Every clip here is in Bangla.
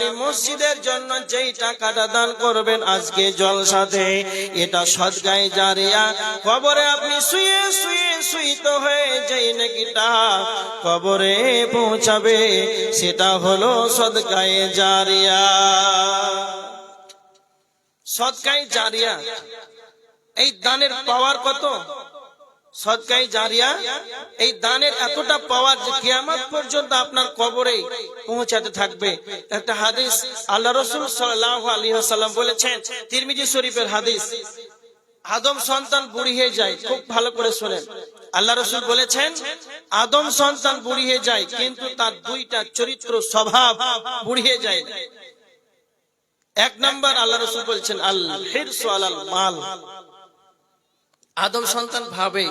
আপনি মসজিদের জন্য যেই টাকাটা দান করবেন আজকে জলসাতে, এটা সদগায় জারিয়া, কবরে আপনি শুয়ে শুয়ে শুইত হয়ে যেই নাকিটা কবরে পৌঁছাবে, সেটা হলো সদগায় জারিয়া। সদকাই জারিয়া, এই দানের পাওয়ার কত? সদকাই জারিয়া, এই দানের এতটা যে কিয়ামত পর্যন্ত আপনার কবরে পৌঁছাতে থাকবে। একটা হাদিস আল্লাহ রসুল সাল্লাহ আলী সাল্লাম বলেছেন, তিরমিজি শরীফের হাদিস, আদম সন্তান বুড়ি হয়ে যায়, খুব ভালো করে শোনেন। আল্লাহ রসুল বলেছেন, আদম সন্তান বুড়ি হয়ে যায়, কিন্তু তার দুইটা চরিত্র স্বভাব বুড়ি হয়ে যায়। এক নাম্বার আল্লাহ রসুল বলছেন আল্লাহ মাল আদম সন্তান ভাবে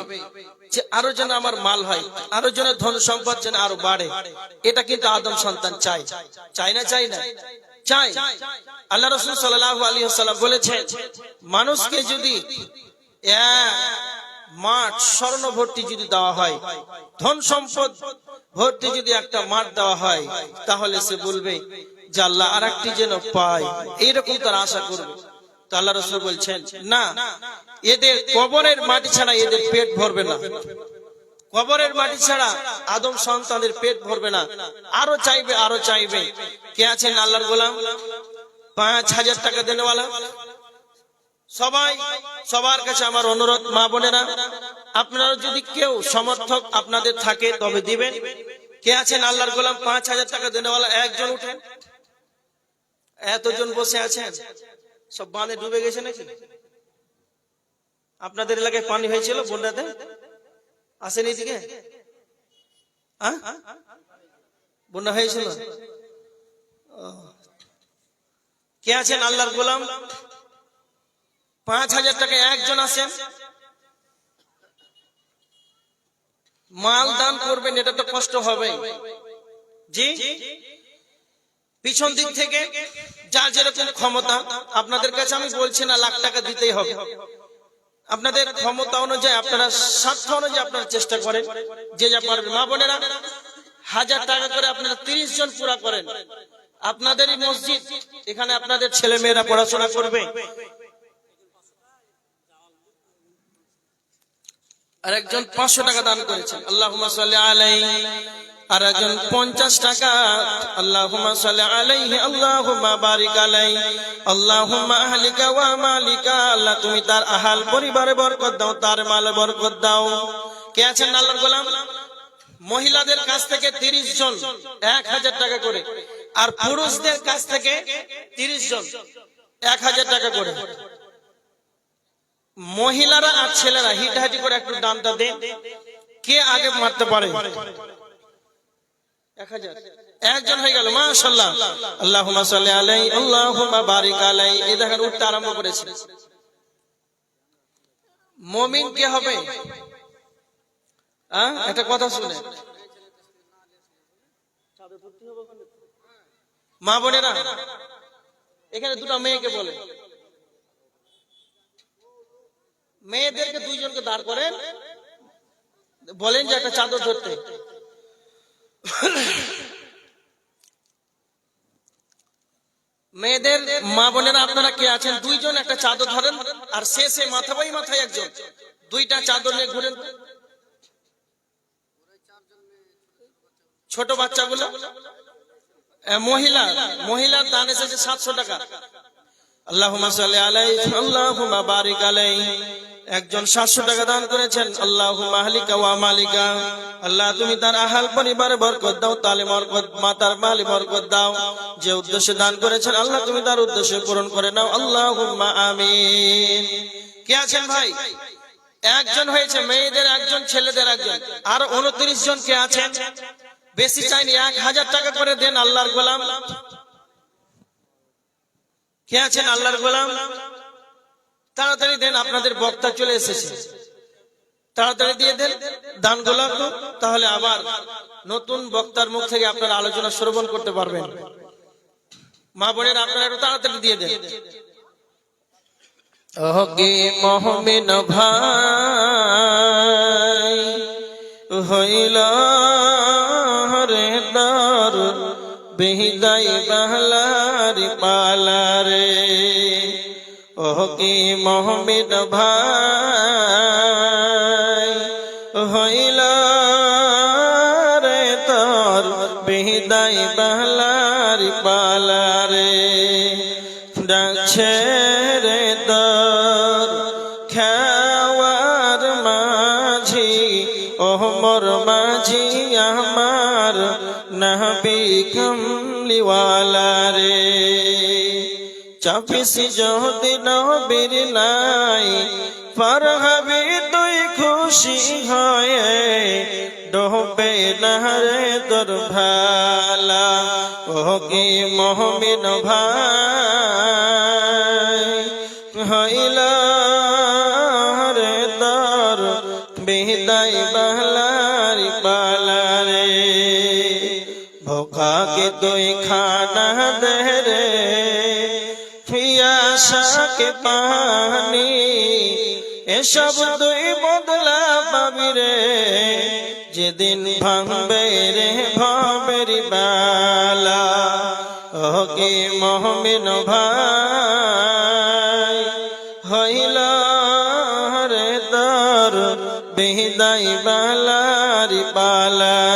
যে আরও যেন আমার মাল হয়, আরও যেন ধন সম্পদ যেন আরও বাড়ে, এটা কিন্তু আদম সন্তান চাই চাই না চাই না? চাই আল্লাহ রসুল সাল্লাহ আলী সাল্লাম বলেছেন, মানুষকে যদি মাঠ স্বর্ণ ভর্তি যদি দেওয়া হয়, ধন সম্পদ ভর্তি যদি একটা মাঠ দেওয়া হয়, তাহলে সে বলবে যে আল্লাহ আর একটি যেন পায়। এইরকম তার আশা করবে। আল্লাহ রসুল বলছেন, না, এদের কবরের মাটি ছাড়া এদের পেট ভরবে না। কবরের মাটি ছাড়া আদম সন্তানের পেট ভরবে না। আরও চাইবে আরও চাইবে। কে আছেন আল্লাহর গোলাম? পাঁচ হাজার টাকা দেনেওয়ালা। সবাই, সবার কাছে আমার অনুরোধ, মা বোনেরা, আপনারা যদি কেউ সমর্থক আপনাদের থাকে, তবে দিবেন। কে আছেন আল্লাহর গোলাম? পাঁচ হাজার টাকা দেনেওয়ালা, একজন উঠেন। এতজন বসে আছেন। সব বাঁধে ডুবে গেছে নাকি? আপনাদের এলাকায় পানি হয়েছিল বন্যাতে? আসেনি দিকে বন্যা হয়েছিল? কে আছেন আল্লাহর গোলাম? পাঁচ হাজার টাকা একজন আছেন। মাল দান করবেন, এটা তো কষ্ট হবে জি? পিছন দিক থেকে যার যেরকম ক্ষমতা, আপনাদের কাছে আমি বলছি না লাখ টাকা দিতেই হবে। আপনাদের ক্ষমতা অনুযায়ী, আপনারা স্বার্থ অনুযায়ী আপনারা চেষ্টা করেন, যে যা পারবেন। মা বোনেরা, হাজার টাকা করে আপনারা তিরিশ জন পুরা করেন। আপনাদেরই মসজিদ, এখানে আপনাদের ছেলে মেয়েরা পড়াশোনা করবে। আর একজন পাঁচশো টাকা দান করেছেন। আল্লাহ আলাই আর একজন পঞ্চাশ টাকা, আল্লাহুম্মা সাল্লি আলাইহি, আল্লাহুম্মা বারিক আলাই। আল্লাহুম্মা আহলিকা ওয়া মালিকা, আল্লাহ তুমি তার আহাল পরিবারে বরকত দাও, তার মালে বরকত দাও। কে আছেন আল্লাহর গোলাম? মহিলাদের কাছ থেকে তিরিশ জন, এক হাজার টাকা করে। আর পুরুষদের কাছ থেকে তিরিশ জন, এক হাজার টাকা করে। মহিলারা আর ছেলেরা, হিটাহাটি করে একটু দামটা দেন। কে আগে মারতে পারে। একজন হয়ে গেল মাশাল্লাহ আল্লাহুম্মা সাল্লি আলাই আল্লাহুম্মা বারিক এই দেখেন উঠতে আরম্ভ করেছে। কে হবে? একটা কথা শুনে। মা বোনেরা, এখানে দুটো মেয়েকে বলে। মেয়েদেরকে দুইজনকে দাঁড় করেন। বলেন যে একটা চাদর ধরতে। মেয়েদের মা বোনেরা আপনারা কে আছেন? দুইজন, একটা চাদর ধরেন, আর শেষে মাথা বাই মাথায় একজন। দুইটা চাদর নিয়ে ঘুরেন। ছোট বাচ্চাগুলো। মহিলা, মহিলার দান এসেছে সাতশো টাকা। আল্লাহ আলাই আল্লাহুম্মা বারিক আলাই একজন সাতশো টাকা দান করেছেন আল্লাহ আহলিকা ওয়া মালিকা। আল্লাহ, তুমি তার আহাল পরিবারে বরকত দাও, তালে বরকত, মাতার মালি বরকত দাও। যে উদ্দেশ্যে দান করেছেন, আল্লাহ, তুমি তার উদ্দেশ্য পূরণ করে নাও। আল্লাহুম্মা আমিন। কে আছেন ভাই? একজন হয়েছে, মেয়েদের একজন, ছেলেদের একজন। আর উনত্রিশ জন কে আছেন? বেশি চাইনি, এক হাজার টাকা করে দেন আল্লাহর গোলাম। কে আছেন আল্লাহর গোলাম? তাড়াতাড়ি দেন, আপনাদের বক্তা চলে এসেছে। তাড়াতাড়ি দিয়ে দেন, দান গোলাপ তাহলে আবার নতুন বক্তার মুখ থেকে আপনারা আলোচনা শ্রবণ করতে পারবেন। মা বোনের, আপনারা একটু তাড়াতাড়ি দিয়ে দেন। ওকে মহমিন ভাই, হইল রে দর বেহিদাই বাহলা বালার পালারে। ও কি ভাই, হইল রে তোর বিদায় বালার পালারে ডাকছে রে তোর মাঝি ও মোর মাঝি আমার নবী কমলিওয়ালা রে। চাপিস যদি নবীর নাই পার হবি তুই খুশি হয়ে ডোবে নারে তোর ভালা ও কি মোহমিন ভাই, হইল রে তোর বিদায় বালার পালারে। ভোকাকে তুই খানা দে রে পানি, এসব তুই বদলা পাবি রে। যেদিন ভাঙবে রে ভাবের বালা ও মহমিন ভাই, হইল রে তোর বিদায় বালারি পালারে